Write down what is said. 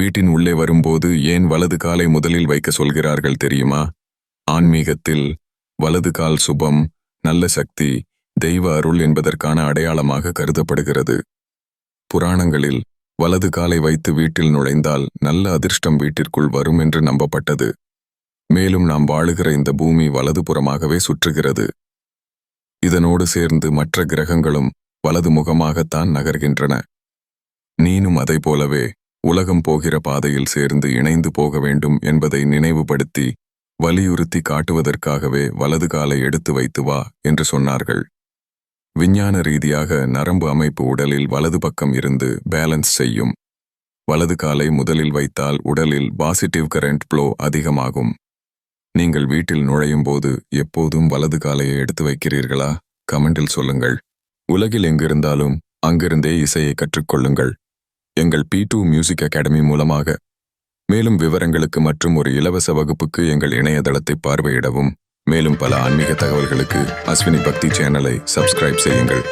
வீட்டின் உள்ளே வரும்போது ஏன் வலது காலை முதலில் வைக்க சொல்கிறார்கள் தெரியுமா? ஆன்மீகத்தில் வலது கால் சுபம் நல்ல சக்தி தெய்வ அருள் என்பதற்கான அடையாளமாக கருதப்படுகிறது. புராணங்களில் வலது காலை வைத்து வீட்டில் நுழைந்தால் நல்ல அதிர்ஷ்டம் வீட்டிற்குள் வரும் என்று நம்பப்பட்டது. மேலும் நாம் வாழுகிற இந்த பூமி வலதுபுறமாகவே சுற்றுகிறது. இதனோடு சேர்ந்து மற்ற கிரகங்களும் வலது முகமாகத்தான் நகர்கின்றன. நீனும் அதைப் போலவே உலகம் போகிற பாதையில் சேர்ந்து இணைந்து போக வேண்டும் என்பதை நினைவுபடுத்தி வலியுறுத்தி காட்டுவதற்காகவே வலது காலை எடுத்து வைத்து வா என்று சொன்னார்கள். விஞ்ஞான ரீதியாக நரம்பு அமைப்பு உடலில் வலது பக்கம் இருந்து பேலன்ஸ் செய்யும். வலது காலை முதலில் வைத்தால் உடலில் பாசிட்டிவ் கரண்ட் ஃப்ளோ அதிகமாகும். நீங்கள் வீட்டில் நுழையும் போது எப்போதும் வலது காலையை எடுத்து வைக்கிறீர்களா? கமெண்டில் சொல்லுங்கள். உலகில் எங்கிருந்தாலும் அங்கிருந்தே இசையை கற்றுக்கொள்ளுங்கள். எங்கள் பி டூ மியூசிக் அகாடமி மூலமாக. மேலும் விவரங்களுக்கு மற்றும் ஒரு இலவச வகுப்புக்கு எங்கள் இணையதளத்தை பார்வையிடவும். மேலும் பல ஆன்மீக தகவல்களுக்கு அஸ்வினி பக்தி சேனலை சப்ஸ்கிரைப் செய்யுங்கள்.